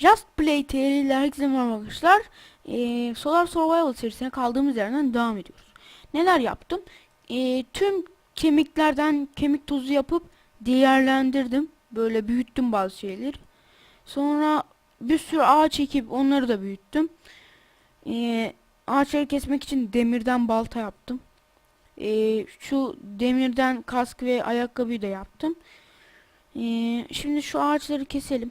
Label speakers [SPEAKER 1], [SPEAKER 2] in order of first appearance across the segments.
[SPEAKER 1] Just Play TR'yle herkese merhaba arkadaşlar. Ee, Solar Survival serisine kaldığımız yerden devam ediyoruz. Neler yaptım? Ee, tüm kemiklerden kemik tozu yapıp değerlendirdim. Böyle büyüttüm bazı şeyleri. Sonra bir sürü ağaç ekip onları da büyüttüm. Ee, ağaçları kesmek için demirden balta yaptım. Ee, şu demirden kask ve ayakkabıyı da yaptım. Ee, şimdi şu ağaçları keselim.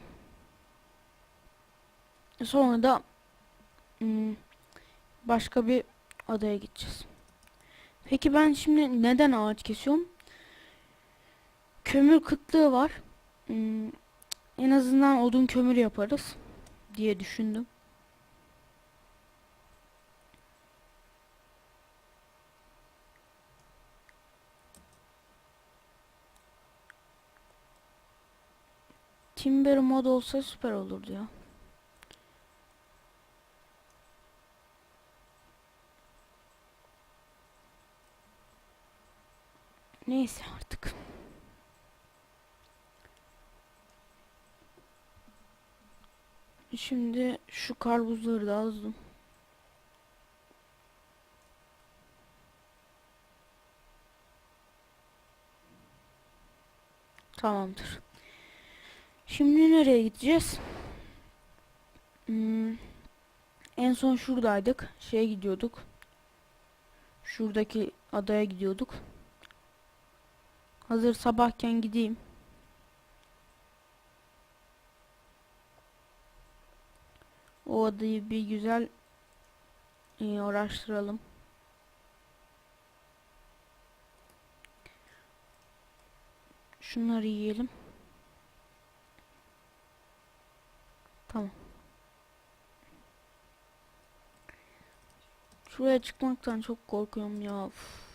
[SPEAKER 1] Sonra da başka bir adaya gideceğiz. Peki ben şimdi neden ağaç kesiyorum? Kömür kıtlığı var. En azından odun kömür yaparız diye düşündüm. Timber mod olsa süper olurdu ya. Neyse artık. Şimdi şu karpuzları da aldım. Tamamdır. Şimdi nereye gideceğiz? Hmm, en son şuradaydık. Şeye gidiyorduk. Şuradaki adaya gidiyorduk. Hazır sabahken gideyim. O adayı bir güzel e, araştıralım. Şunları yiyelim. Tamam. Şuraya çıkmaktan çok korkuyorum ya. Uf.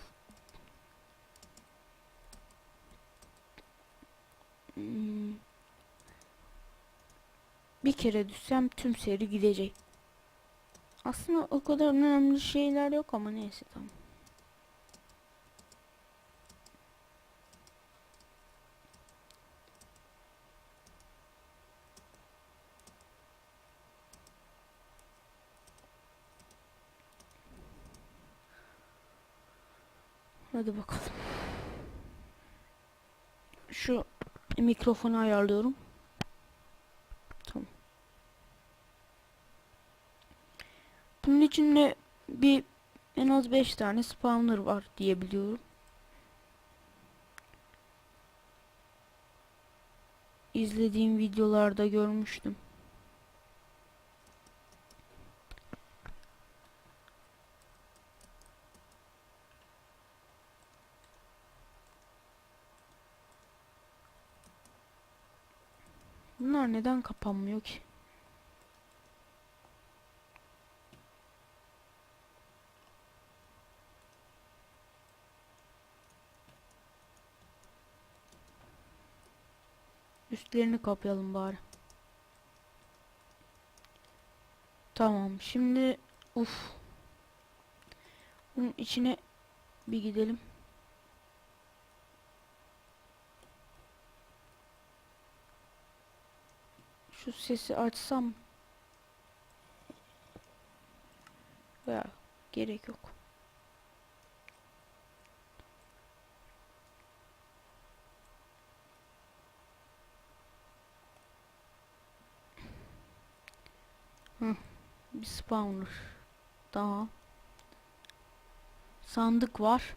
[SPEAKER 1] Hmm. Bir kere düşsem tüm seri gidecek. Aslında o kadar önemli şeyler yok ama neyse tamam. Hadi bakalım. Şu mikrofonu ayarlıyorum. Tamam. Bunun içinde bir en az 5 tane spawner var diye biliyorum. İzlediğim videolarda görmüştüm. Neden kapanmıyor ki? Üstlerini kapayalım bari. Tamam şimdi uf. Bunun içine bir gidelim. Şu sesi açsam ya gerek yok. Hı, bir spawner daha. Sandık var.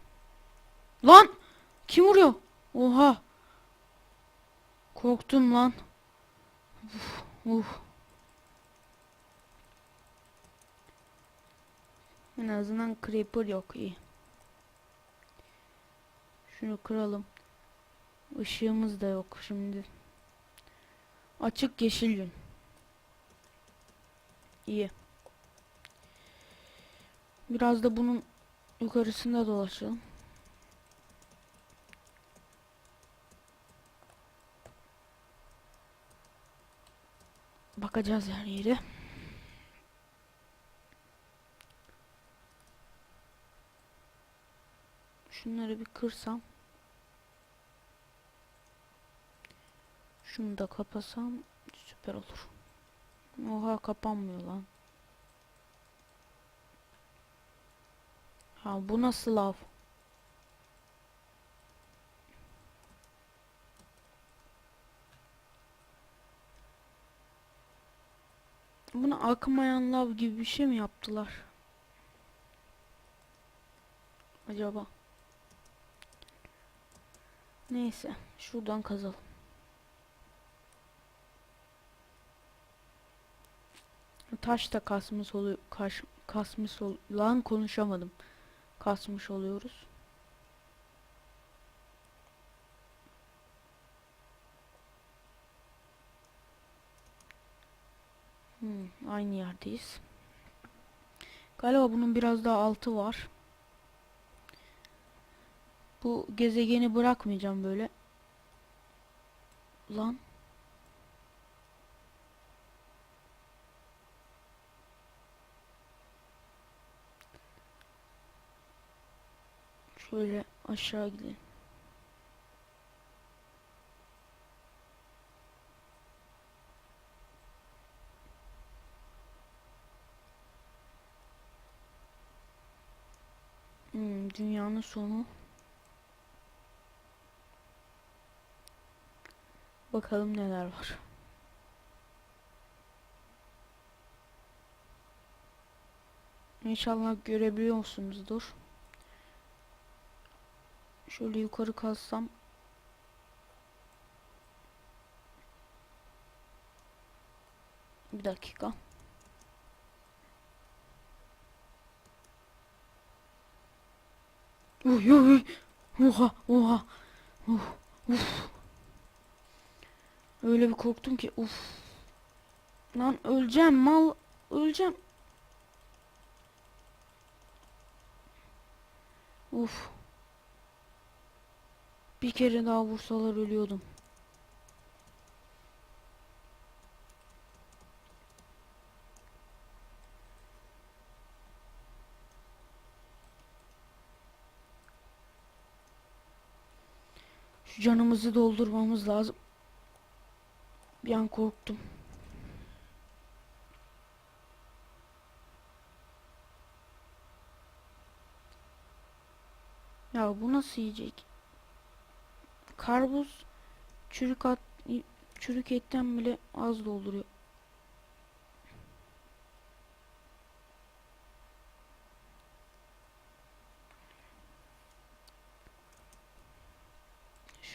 [SPEAKER 1] Lan! Kim vuruyor? Oha! Korktum lan. Uf, uf. En azından creeper yok iyi. Şunu kıralım. Işığımız da yok şimdi. Açık yeşil gün. İyi. Biraz da bunun yukarısında dolaşalım. Bakacağız her yere. Şunları bir kırsam. Şunu da kapasam süper olur. Oha kapanmıyor lan. Ha bu nasıl lav? Bunu akmayan lav gibi bir şey mi yaptılar? Acaba? Neyse, şuradan kazalım. Taş da kasmış oluyor, kaş, kasmış ol, lan konuşamadım. Kasmış oluyoruz. Hmm, aynı yerdeyiz. Galiba bunun biraz daha altı var. Bu gezegeni bırakmayacağım böyle. Lan. Şöyle aşağı gidelim. Dünyanın sonu. Bakalım neler var. İnşallah görebiliyorsunuzdur. Şöyle yukarı kalsam. Bir dakika. Uy uy. Oha oha. Uf, uf. Öyle bir korktum ki uf. Lan öleceğim mal öleceğim. Uf. Bir kere daha vursalar ölüyordum. Canımızı doldurmamız lazım. Bir an korktum. Ya bu nasıl yiyecek? Karpuz çürük at çürük etten bile az dolduruyor.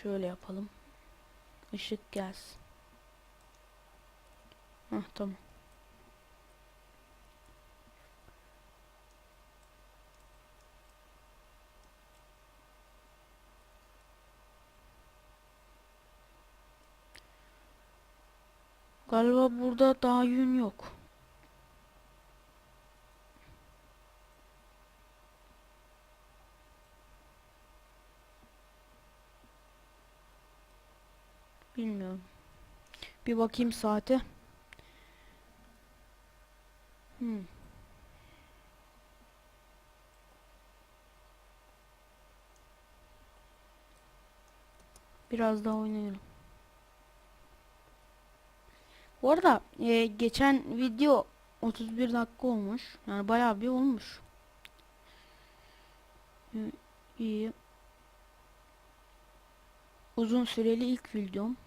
[SPEAKER 1] Şöyle yapalım. Işık gelsin. Hah tamam. Galiba burada daha yün yok. Bilmiyorum. Bir bakayım saate. Hmm. Biraz daha oynayalım. Bu arada e, geçen video 31 dakika olmuş. Yani bayağı bir olmuş. İyi. Uzun süreli ilk videom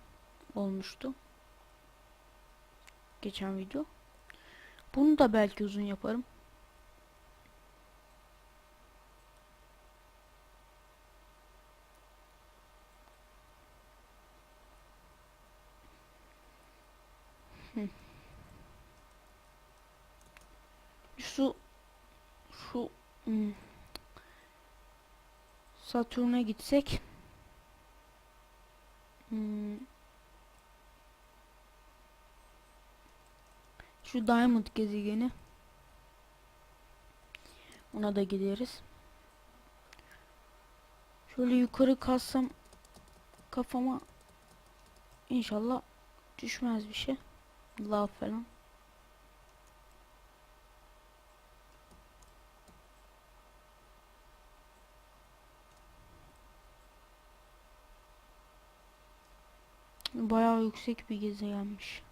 [SPEAKER 1] olmuştu. Geçen video. Bunu da belki uzun yaparım. Şu şu Satürn'e gitsek hmm, şu Diamond gezegeni ona da gideriz. Şöyle yukarı kalsam kafama inşallah düşmez bir şey. Lav falan. Bayağı yüksek bir gezegenmiş.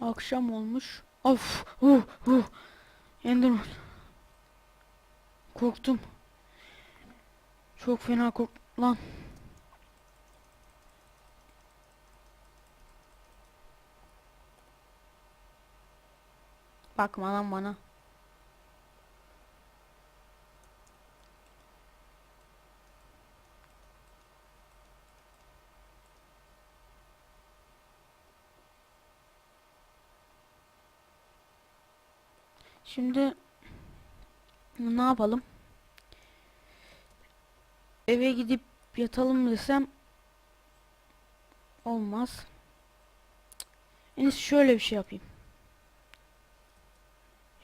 [SPEAKER 1] Akşam olmuş. Of, uh, uh. Enderman. Korktum. Çok fena kork lan. Bakma lan bana. Şimdi ne yapalım? Eve gidip yatalım desem olmaz. En iyisi şöyle bir şey yapayım.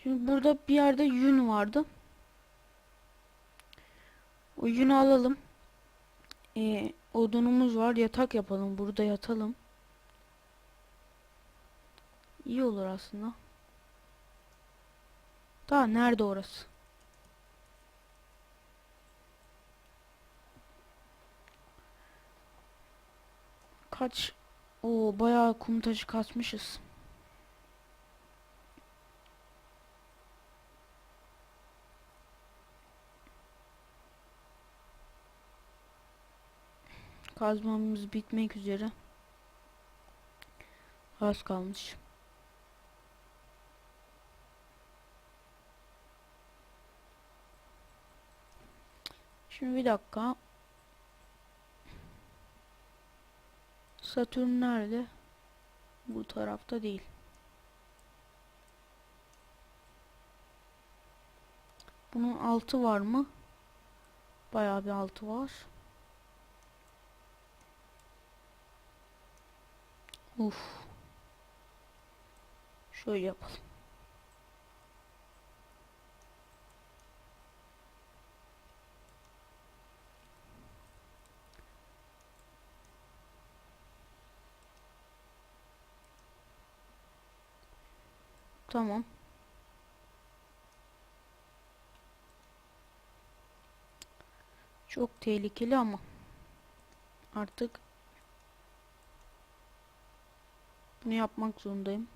[SPEAKER 1] Şimdi burada bir yerde yün vardı. O yünü alalım. Ee, odunumuz var. Yatak yapalım. Burada yatalım. İyi olur aslında. Daha nerede orası? Kaç? O bayağı kum taşı kasmışız. Kazmamız bitmek üzere. Az kalmış. Şimdi bir dakika. Satürn nerede? Bu tarafta değil. Bunun altı var mı? Bayağı bir altı var. Uf. Şöyle yapalım. Tamam. Çok tehlikeli ama artık bunu yapmak zorundayım.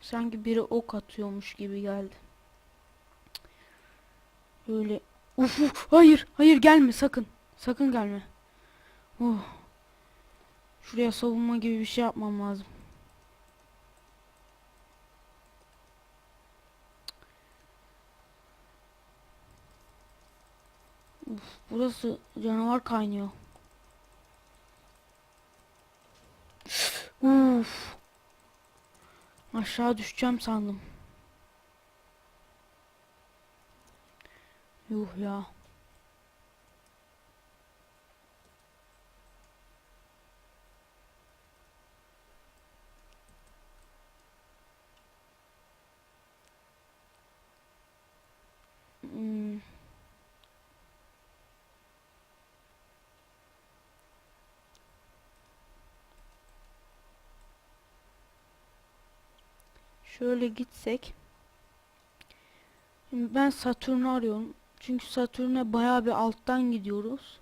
[SPEAKER 1] Sanki biri ok atıyormuş gibi geldi. Böyle Uf, uf, hayır hayır gelme sakın. Sakın gelme. Oh. Şuraya savunma gibi bir şey yapmam lazım. Uf, burası canavar kaynıyor. Uf. Aşağı düşeceğim sandım. Yuh ya. Hmm. Şöyle gitsek. Şimdi ben Satürn'ü arıyorum. Çünkü Satürn'e baya bir alttan gidiyoruz.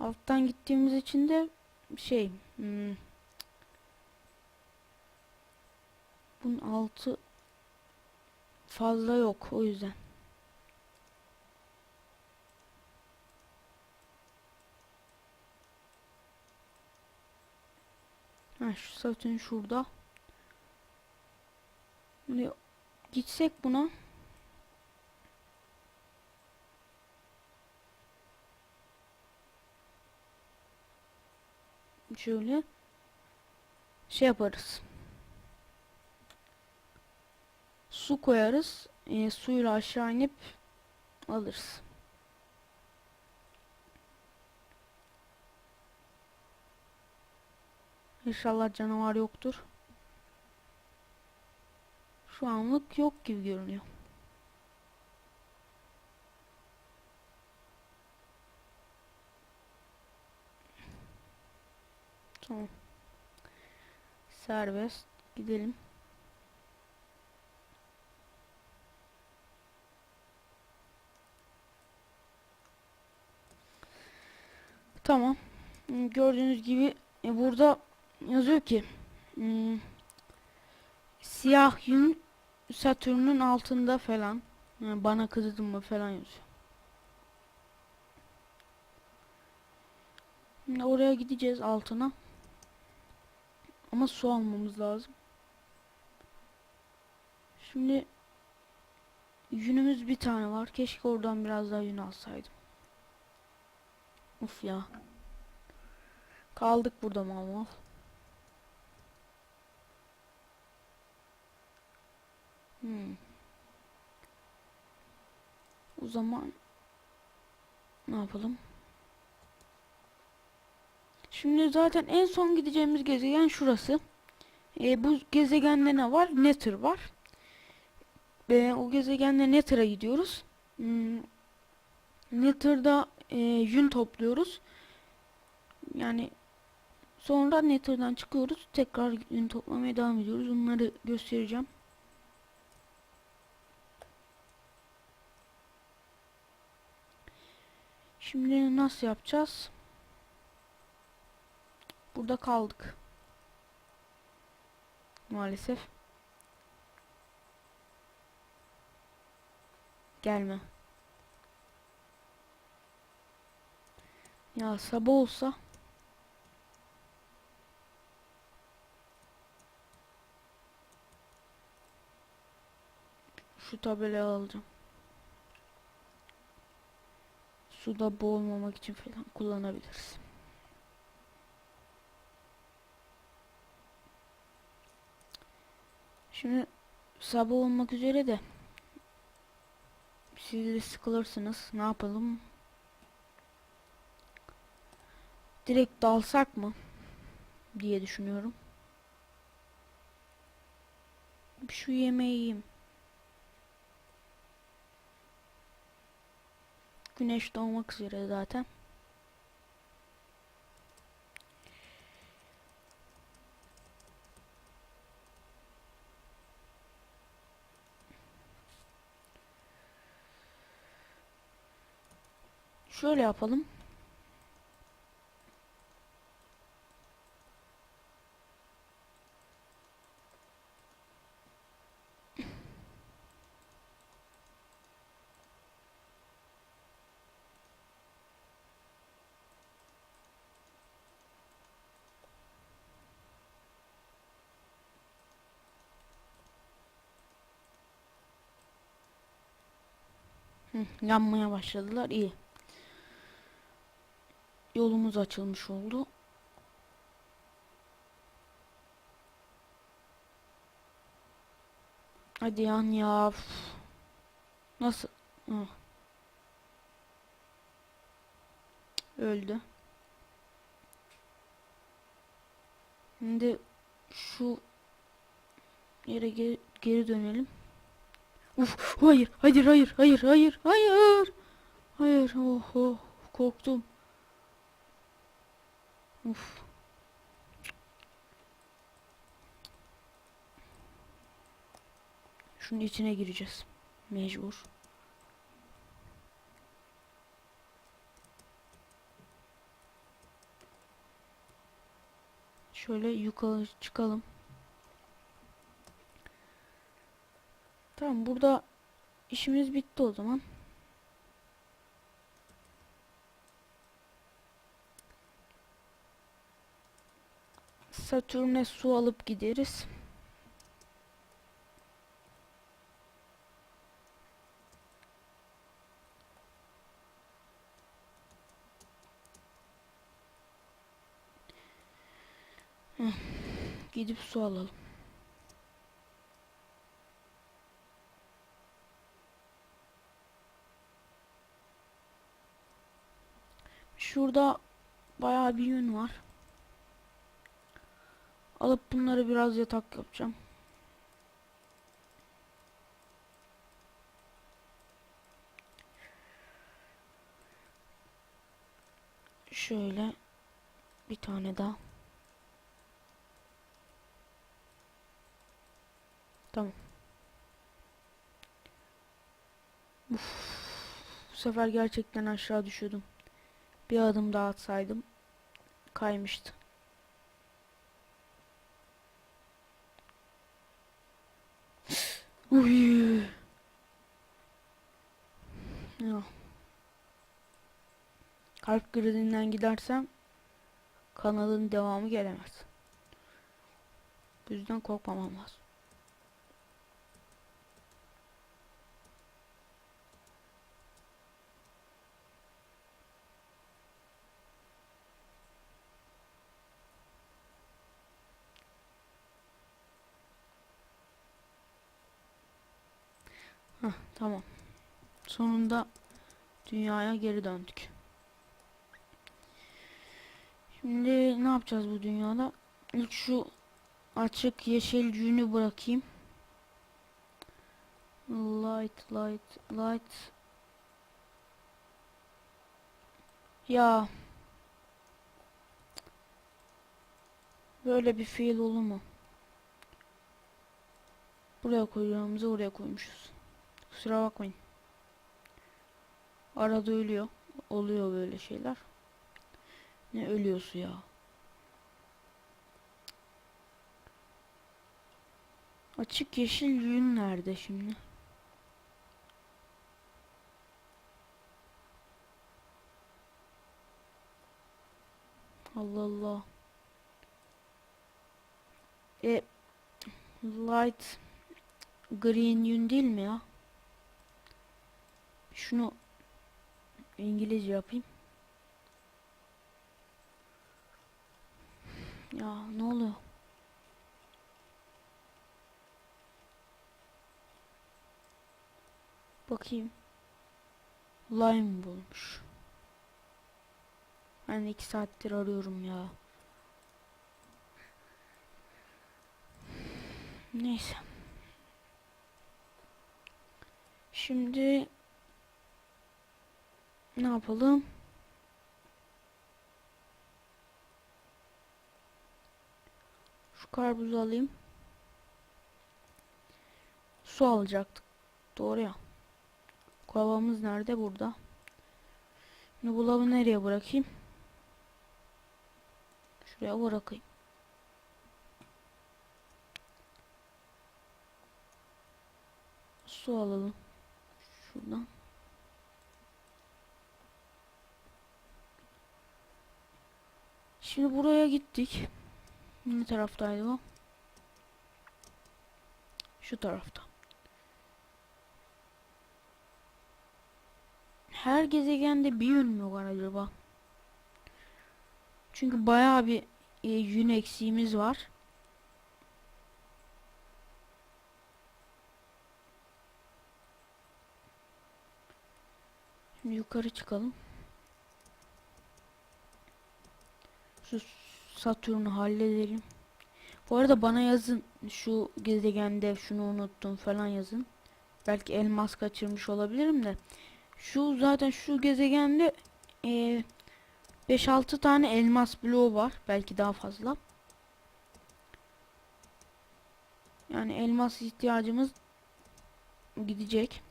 [SPEAKER 1] Alttan gittiğimiz için de şey hmm, bunun altı fazla yok o yüzden. Ha şu Satürn şurada. Gitsek buna. Şöyle şey yaparız. Su koyarız. E, suyla aşağı inip alırız. İnşallah canavar yoktur. Şu anlık yok gibi görünüyor. Tamam. Serbest. Gidelim. Tamam. Hmm, gördüğünüz gibi e, burada yazıyor ki hmm, siyah yün Satürn'ün altında falan e, bana kızdın mı falan yazıyor. Oraya gideceğiz altına. Ama su almamız lazım. Şimdi yünümüz bir tane var. Keşke oradan biraz daha yün alsaydım. Uf ya. Kaldık burada mal mal. Hmm. O zaman ne yapalım? Şimdi zaten en son gideceğimiz gezegen şurası. E, bu gezegende ne var? Nether var. E, o gezegende Nether'a gidiyoruz. Hmm. Nether'da e, yün topluyoruz. Yani sonra Nether'dan çıkıyoruz. Tekrar yün toplamaya devam ediyoruz. Onları göstereceğim. Şimdi nasıl yapacağız? Burada kaldık. Maalesef. Gelme. Ya sabah olsa şu tabelayı alacağım. Suda boğulmamak için falan kullanabiliriz. Şimdi sabah olmak üzere de siz de sıkılırsınız. Ne yapalım? Direkt dalsak mı? diye düşünüyorum. Şu yemeği yiyeyim. Güneş doğmak üzere zaten. Şöyle yapalım. Hı, yanmaya başladılar. iyi. Yolumuz açılmış oldu. Hadi yan ya. Nasıl? Hı. Öldü. Şimdi şu yere geri, geri dönelim. Uf, hayır, hayır, hayır, hayır, hayır, hayır. Hayır, oh, oh, korktum. Uf. Şunun içine gireceğiz. Mecbur. Şöyle yukarı çıkalım. Tamam burada işimiz bitti o zaman. Satürn'e su alıp gideriz. Gidip su alalım. Şurada bayağı bir yün var. Alıp bunları biraz yatak yapacağım. Şöyle bir tane daha. Tamam. Uf, bu sefer gerçekten aşağı düşüyordum. Bir adım daha atsaydım kaymıştı. Uy. Ya. Kalp krizinden gidersem kanalın devamı gelemez. Bu yüzden korkmamam lazım. Hah, tamam. Sonunda dünyaya geri döndük. Şimdi ne yapacağız bu dünyada? İlk şu açık yeşil yünü bırakayım. Light, light, light. Ya. Böyle bir fiil olur mu? Buraya koyacağımızı oraya koymuşuz. Kusura bakmayın. Arada ölüyor. Oluyor böyle şeyler. Ne ölüyorsun ya? Açık yeşil yün nerede şimdi? Allah Allah. E light green yün değil mi ya? Şunu İngilizce yapayım. Ya ne oluyor? Bakayım. Lime bulmuş. Ben iki saattir arıyorum ya. Neyse. Şimdi ne yapalım? Şu karpuzu alayım. Su alacaktık. Doğru ya. Kovamız nerede? Burada. Şimdi bu lavı nereye bırakayım? Şuraya bırakayım. Su alalım. Şuradan. Şimdi buraya gittik. Ne taraftaydı o? Şu tarafta. Her gezegende bir yün mü var acaba? Çünkü bayağı bir e, yün eksiğimiz var. Şimdi yukarı çıkalım. Şu Satürn'ü halledelim. Bu arada bana yazın şu gezegende şunu unuttum falan yazın. Belki elmas kaçırmış olabilirim de. Şu zaten şu gezegende e, 5-6 tane elmas bloğu var. Belki daha fazla. Yani elmas ihtiyacımız gidecek.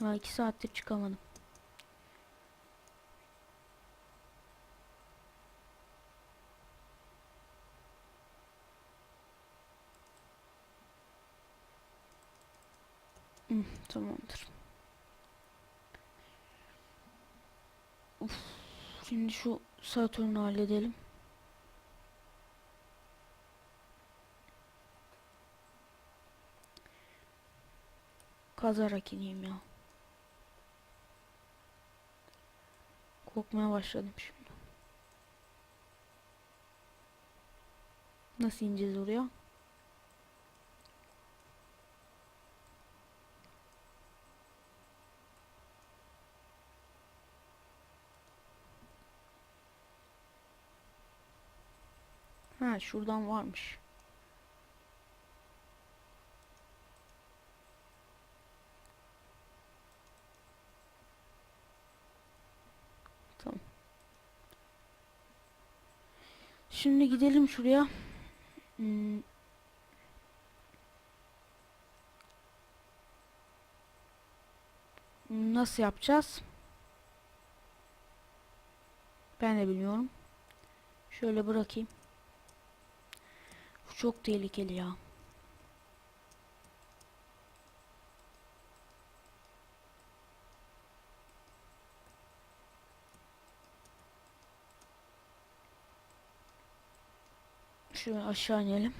[SPEAKER 1] Ya iki saattir çıkamadım. Tamamdır. Uf, şimdi şu Satürn'ü halledelim. Kazarak ineyim ya. Korkmaya başladım şimdi. Nasıl ineceğiz oraya? Şuradan varmış. Tamam. Şimdi gidelim şuraya. Hmm. Nasıl yapacağız? Ben de bilmiyorum. Şöyle bırakayım. Çok tehlikeli ya. Şöyle aşağı inelim.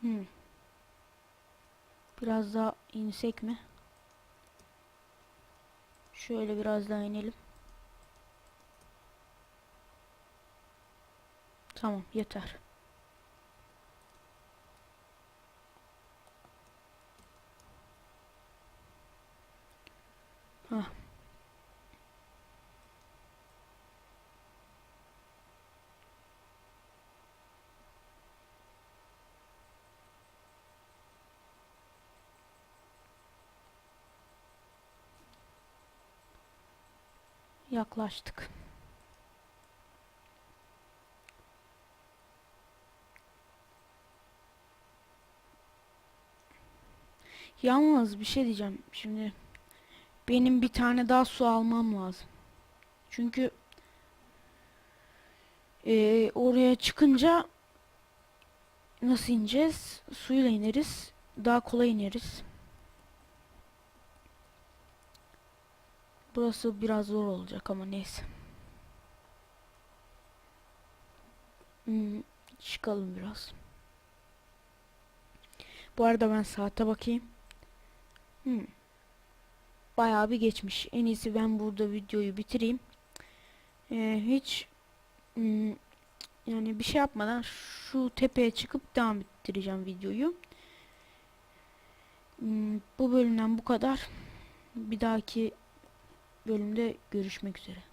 [SPEAKER 1] Hmm. Biraz daha insek mi? Şöyle biraz daha inelim. Tamam yeter. Hah. Yaklaştık. Yalnız bir şey diyeceğim. Şimdi benim bir tane daha su almam lazım. Çünkü eee, oraya çıkınca nasıl ineceğiz? Suyla ineriz. Daha kolay ineriz. Burası biraz zor olacak ama neyse. Hmm, çıkalım biraz. Bu arada ben saate bakayım. Hmm. Bayağı bir geçmiş. En iyisi ben burada videoyu bitireyim. Ee, hiç hmm, yani bir şey yapmadan şu tepeye çıkıp devam ettireceğim videoyu. Hmm, bu bölümden bu kadar. Bir dahaki bölümde görüşmek üzere.